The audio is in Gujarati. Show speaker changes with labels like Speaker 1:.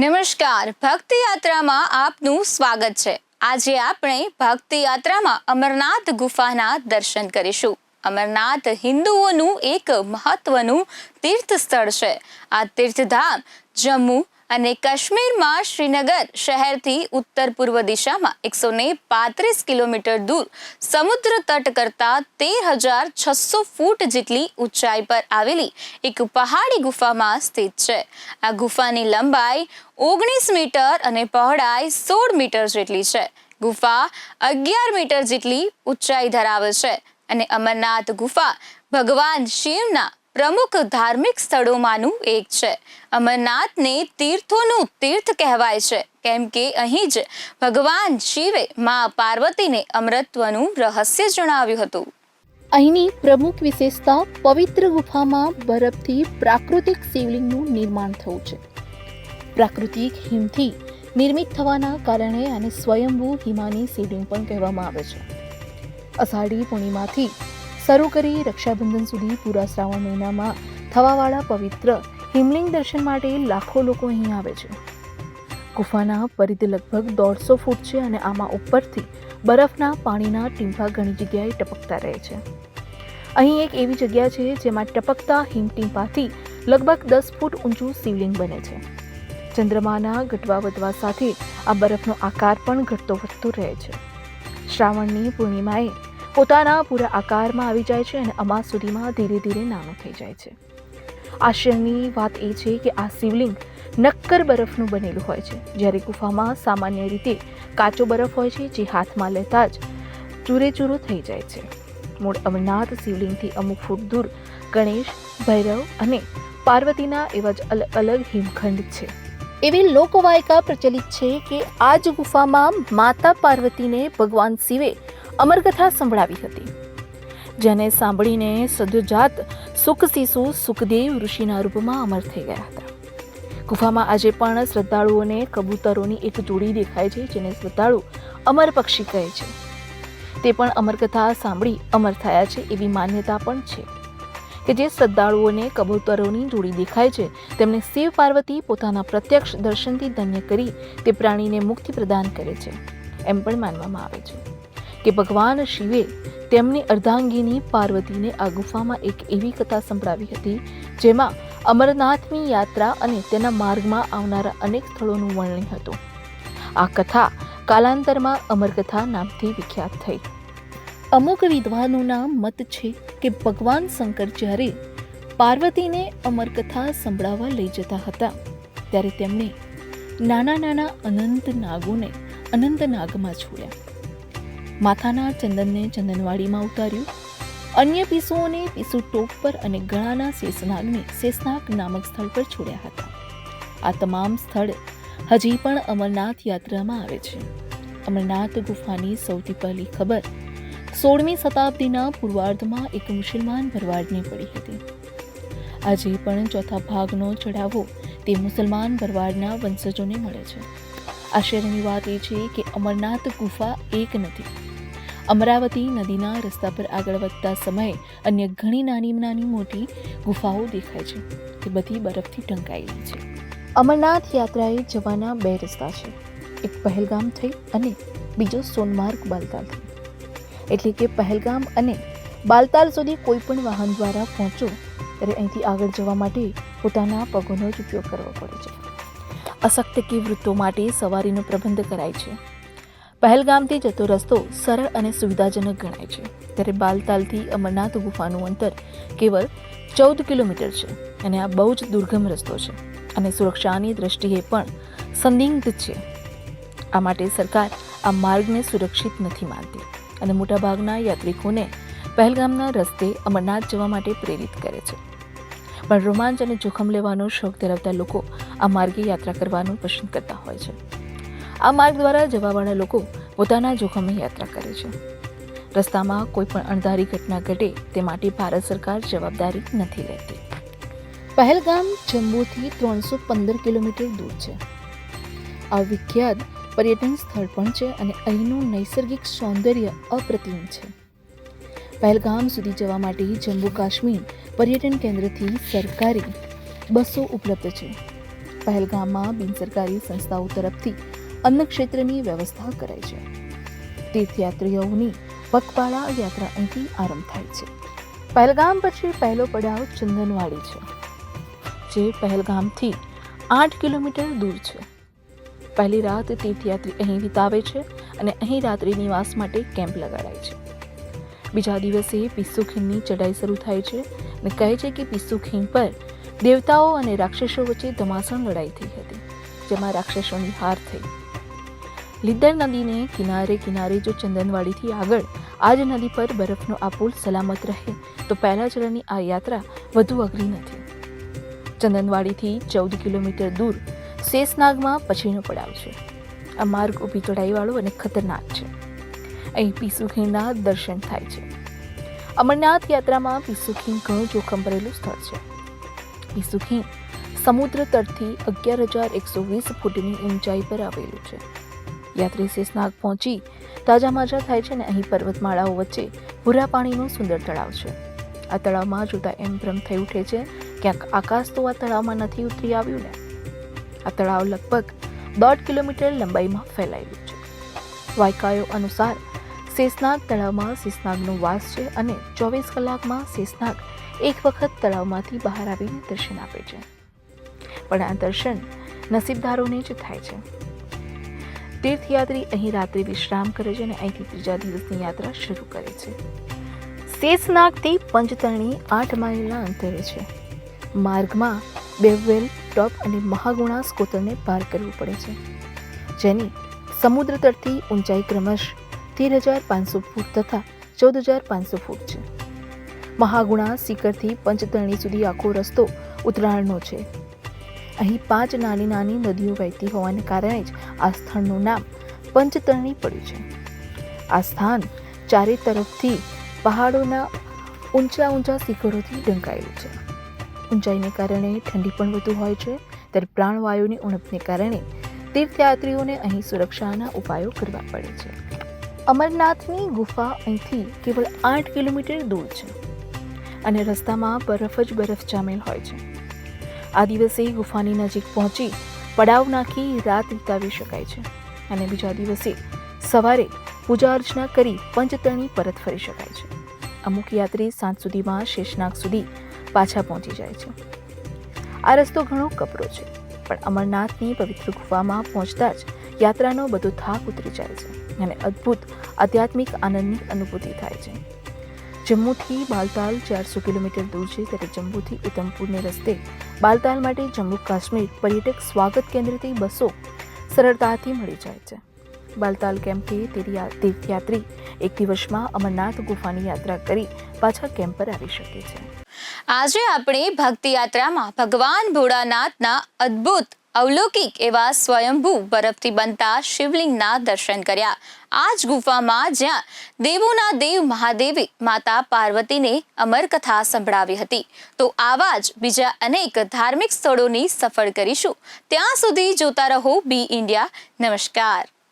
Speaker 1: નમસ્કાર ભક્તિ યાત્રામાં આપનું સ્વાગત છે આજે આપણે ભક્તિ યાત્રામાં અમરનાથ ગુફાના દર્શન કરીશું અમરનાથ હિન્દુઓનું એક મહત્વનું તીર્થ સ્થળ છે આ તીર્થધામ જમ્મુ અને કાશ્મીરમાં શ્રીનગર શહેરથી ઉત્તર પૂર્વ દિશામાં એકસો ને પાંત્રીસ કિલોમીટર દૂર સમુદ્ર તટ કરતાં તેર હજાર છસો ફૂટ જેટલી ઊંચાઈ પર આવેલી એક પહાડી ગુફામાં સ્થિત છે આ ગુફાની લંબાઈ ઓગણીસ મીટર અને પહોળાઈ સોળ મીટર જેટલી છે ગુફા અગિયાર મીટર જેટલી ઊંચાઈ ધરાવે છે અને અમરનાથ ગુફા ભગવાન શિવના પ્રમુખ ધાર્મિક સ્થળોમાંનું એક છે અમરનાથને તીર્થોનું તીર્થ કહેવાય છે કેમ કે અહીં જ ભગવાન શિવે મા પાર્વતીને અમરત્વનું રહસ્ય જણાવ્યું હતું
Speaker 2: અહીંની પ્રમુખ વિશેષતા પવિત્ર ગુફામાં બરફથી પ્રાકૃતિક શિવલિંગનું નિર્માણ થયું છે પ્રાકૃતિક હિમથી નિર્મિત થવાના કારણે આને સ્વયંભૂ હિમાની શિવલિંગ પણ કહેવામાં આવે છે અષાઢી પૂર્ણિમાથી શરૂ કરી રક્ષાબંધન સુધી પૂરા શ્રાવણ મહિનામાં થવાવાળા પવિત્ર હિમલિંગ દર્શન માટે લાખો લોકો અહીં આવે છે ગુફાના પરિધ લગભગ દોઢસો ફૂટ છે અને આમાં ઉપરથી બરફના પાણીના ટીમ્ફા ઘણી જગ્યાએ ટપકતા રહે છે અહીં એક એવી જગ્યા છે જેમાં ટપકતા હિમટીમ્પાથી લગભગ દસ ફૂટ ઊંચું શિવલિંગ બને છે ચંદ્રમાના ઘટવા વધવા સાથે આ બરફનો આકાર પણ ઘટતો વધતો રહે છે શ્રાવણની પૂર્ણિમાએ પોતાના પૂરા આકારમાં આવી જાય છે અને અમાસ સુધીમાં ધીરે ધીરે નાનું થઈ જાય છે આશ્ચર્યની વાત એ છે કે આ શિવલિંગ નક્કર બરફનું બનેલું હોય છે જ્યારે ગુફામાં સામાન્ય રીતે કાચો બરફ હોય છે જે હાથમાં લેતા જ ચૂરેચૂરો થઈ જાય છે મૂળ અમરનાથ શિવલિંગથી અમુક ફૂટ દૂર ગણેશ ભૈરવ અને પાર્વતીના એવા જ અલગ અલગ હિમખંડ છે એવી લોકવાયકા પ્રચલિત છે કે આ જ ગુફામાં માતા પાર્વતીને ભગવાન શિવે અમરકથા સંભળાવી હતી જેને સાંભળીને સદ્યોજાત સુખશિશુ સુખદેવ ઋષિના રૂપમાં અમર થઈ ગયા હતા ગુફામાં આજે પણ શ્રદ્ધાળુઓને કબૂતરોની એક જોડી દેખાય છે જેને શ્રદ્ધાળુ અમર પક્ષી કહે છે તે પણ અમરકથા સાંભળી અમર થયા છે એવી માન્યતા પણ છે કે જે શ્રદ્ધાળુઓને કબૂતરોની જોડી દેખાય છે તેમને શિવ પાર્વતી પોતાના પ્રત્યક્ષ દર્શનથી ધન્ય કરી તે પ્રાણીને મુક્તિ પ્રદાન કરે છે એમ પણ માનવામાં આવે છે કે ભગવાન શિવે તેમની અર્ધાંગીની પાર્વતીને આ ગુફામાં એક એવી કથા સંભળાવી હતી જેમાં અમરનાથની યાત્રા અને તેના માર્ગમાં આવનારા અનેક સ્થળોનું વર્ણન હતું આ કથા કાલાંતરમાં અમરકથા નામથી વિખ્યાત થઈ અમુક વિદ્વાનોના મત છે કે ભગવાન શંકર જ્યારે પાર્વતીને અમરકથા સંભળાવવા લઈ જતા હતા ત્યારે તેમણે નાના નાના અનંત નાગોને અનંત નાગમાં છોડ્યા માથાના ચંદનને ચંદનવાડીમાં ઉતાર્યું અન્ય પીસુઓને પીસુ ટોપ પર અને ગળાના શેષનાગને શેષનાગ નામક સ્થળ પર છોડ્યા હતા આ તમામ સ્થળ હજી પણ અમરનાથ યાત્રામાં આવે છે અમરનાથ ગુફાની સૌથી પહેલી ખબર સોળમી શતાબ્દીના પૂર્વાર્ધમાં એક મુસલમાન ભરવાડને પડી હતી આજે પણ ચોથા ભાગનો ચઢાવો તે મુસલમાન ભરવાડના વંશજોને મળે છે આશ્ચર્યની વાત એ છે કે અમરનાથ ગુફા એક નથી અમરાવતી નદીના રસ્તા પર આગળ વધતા સમયે અન્ય ઘણી નાની નાની મોટી ગુફાઓ દેખાય છે તે બધી બરફથી ઢંકાયેલી છે અમરનાથ યાત્રાએ જવાના બે રસ્તા છે એક પહેલગામ થઈ અને બીજો સોનમાર્ગ બાલતાલ થઈ એટલે કે પહેલગામ અને બાલતાલ સુધી કોઈપણ વાહન દ્વારા પહોંચો ત્યારે અહીંથી આગળ જવા માટે પોતાના પગોનો જ ઉપયોગ કરવો પડે છે અશક્ત કે વૃત્તો માટે સવારીનો પ્રબંધ કરાય છે પહેલગામથી જતો રસ્તો સરળ અને સુવિધાજનક ગણાય છે ત્યારે બાલતાલથી અમરનાથ ગુફાનું અંતર કેવળ ચૌદ કિલોમીટર છે અને આ બહુ જ દુર્ગમ રસ્તો છે અને સુરક્ષાની દ્રષ્ટિએ પણ સંદિગ્ધ છે આ માટે સરકાર આ માર્ગને સુરક્ષિત નથી માનતી અને મોટાભાગના યાત્રિકોને પહેલગામના રસ્તે અમરનાથ જવા માટે પ્રેરિત કરે છે પણ રોમાંચ અને જોખમ લેવાનો શોખ ધરાવતા લોકો આ માર્ગે યાત્રા કરવાનું પસંદ કરતા હોય છે આ માર્ગ દ્વારા જવાવાળા લોકો પોતાના જોખમે યાત્રા કરે છે રસ્તામાં કોઈ પણ અણધારી ઘટના ઘટે તે માટે ભારત સરકાર જવાબદારી નથી લેતી પહેલગામ જમ્મુથી ત્રણસો પંદર કિલોમીટર દૂર છે આ વિખ્યાત પર્યટન સ્થળ પણ છે અને અહીંનું નૈસર્ગિક સૌંદર્ય અપ્રતિમ છે પહેલગામ સુધી જવા માટે જમ્મુ કાશ્મીર પર્યટન કેન્દ્રથી સરકારી બસો ઉપલબ્ધ છે પહેલગામમાં બિનસરકારી સંસ્થાઓ તરફથી અન્ન ક્ષેત્રની વ્યવસ્થા કરાઈ છે તીર્થયાત્રીઓની પગપાળા યાત્રા અહીંથી આરંભ થાય છે પહેલગામ પછી પહેલો પડાવ ચંદનવાડી છે જે પહેલગામથી આઠ કિલોમીટર દૂર છે પહેલી રાત તીર્થયાત્રી અહીં વિતાવે છે અને અહીં રાત્રિ નિવાસ માટે કેમ્પ લગાડાય છે બીજા દિવસે પિસ્સુખીણની ચઢાઈ શરૂ થાય છે અને કહે છે કે પિસ્સુખીણ પર દેવતાઓ અને રાક્ષસો વચ્ચે ધમાસણ લડાઈ થઈ હતી જેમાં રાક્ષસોની હાર થઈ લીદર નદીને કિનારે કિનારે જો ચંદનવાડીથી આગળ આ જ નદી પર બરફનો આ પુલ સલામત રહે તો પહેલા ચરણની આ યાત્રા વધુ અઘરી નથી ચંદનવાડીથી ચૌદ કિલોમીટર દૂર શેષનાગમાં પછીનો પડાવ છે આ માર્ગ ઊભી ચઢાઈવાળો અને ખતરનાક છે અહીં પીસુખીણના દર્શન થાય છે અમરનાથ યાત્રામાં પીસુખીણ ઘણું જોખમ ભરેલું સ્થળ છે પીસુખીણ સમુદ્ર તટથી અગિયાર હજાર એકસો વીસ ફૂટની ઊંચાઈ પર આવેલું છે યાત્રી શેષનાગ પહોંચી તાજા માજા થાય છે ને અહીં પર્વતમાળાઓ વચ્ચે ભૂરા પાણીનું સુંદર તળાવ છે આ તળાવમાં જોતા એમ ભ્રમ થઈ ઉઠે છે ક્યાંક આકાશ તો આ તળાવમાં નથી ઉતરી આવ્યું ને આ તળાવ લગભગ દોઢ કિલોમીટર લંબાઈમાં ફેલાયેલું છે વાયકાયો અનુસાર શેષનાગ તળાવમાં શેષનાગનો વાસ છે અને ચોવીસ કલાકમાં શેષનાગ એક વખત તળાવમાંથી બહાર આવીને દર્શન આપે છે પણ આ દર્શન નસીબદારોને જ થાય છે તીર્થયાત્રી અહીં રાત્રે વિશ્રામ કરે છે અને અહીંથી ત્રીજા દિવસની યાત્રા શરૂ કરે છે શેષનાગથી પંચતરણી આઠ માઇલના અંતરે છે માર્ગમાં બેવવેલ ટોપ અને મહાગુણા સ્કોતરને પાર કરવું પડે છે જેની સમુદ્ર તટથી ઊંચાઈ ક્રમશ તેર હજાર પાંચસો ફૂટ તથા ચૌદ હજાર પાંચસો ફૂટ છે મહાગુણા સિકરથી પંચતરણી સુધી આખો રસ્તો ઉત્તરાયણનો છે અહીં પાંચ નાની નાની નદીઓ વહેતી હોવાને કારણે જ આ સ્થળનું નામ પંચતરણી પડ્યું છે આ સ્થાન ચારે તરફથી પહાડોના ઊંચા ઊંચા શિખરોથી ઢંકાયેલું છે ઊંચાઈને કારણે ઠંડી પણ વધુ હોય છે ત્યારે પ્રાણવાયુની ઉણપને કારણે તીર્થયાત્રીઓને અહીં સુરક્ષાના ઉપાયો કરવા પડે છે અમરનાથની ગુફા અહીંથી કેવળ આઠ કિલોમીટર દૂર છે અને રસ્તામાં બરફ જ બરફ જામેલ હોય છે આ દિવસે ગુફાની નજીક પહોંચી પડાવ નાખી રાત વિતાવી શકાય છે અને બીજા દિવસે સવારે પૂજા અર્ચના કરી પંચતરણી પરત ફરી શકાય છે અમુક યાત્રી સાંજ સુધીમાં શેષનાગ સુધી પાછા પહોંચી જાય છે આ રસ્તો ઘણો કપરો છે પણ અમરનાથની પવિત્ર ગુફામાં પહોંચતા જ યાત્રાનો બધો થાક ઉતરી જાય છે અને અદ્ભુત આધ્યાત્મિક આનંદની અનુભૂતિ થાય છે જમ્મુથી બાલતાલ ચારસો કિલોમીટર દૂર છે ત્યારે જમ્મુથી ઉધમપુરને રસ્તે બાલતાલ માટે જમ્મુ કાશ્મીર પર્યટક સ્વાગત કેન્દ્રથી બસો સરળતાથી મળી જાય છે બાલતાલ કેમ્પથી તેરી તીર્થયાત્રી એક દિવસમાં અમરનાથ ગુફાની યાત્રા કરી પાછા કેમ્પ પર આવી શકે છે
Speaker 1: આજે આપણે ભક્તિ યાત્રામાં ભગવાન ભોળાનાથના અદ્ભુત અવલૌકિક એવા સ્વયંભૂ બરફથી બનતા શિવલિંગના દર્શન કર્યા આ જ ગુફામાં જ્યાં દેવોના દેવ મહાદેવી માતા પાર્વતીને અમરકથા સંભળાવી હતી તો આવા જ બીજા અનેક ધાર્મિક સ્થળોની સફળ કરીશું ત્યાં સુધી જોતા રહો બી ઇન્ડિયા નમસ્કાર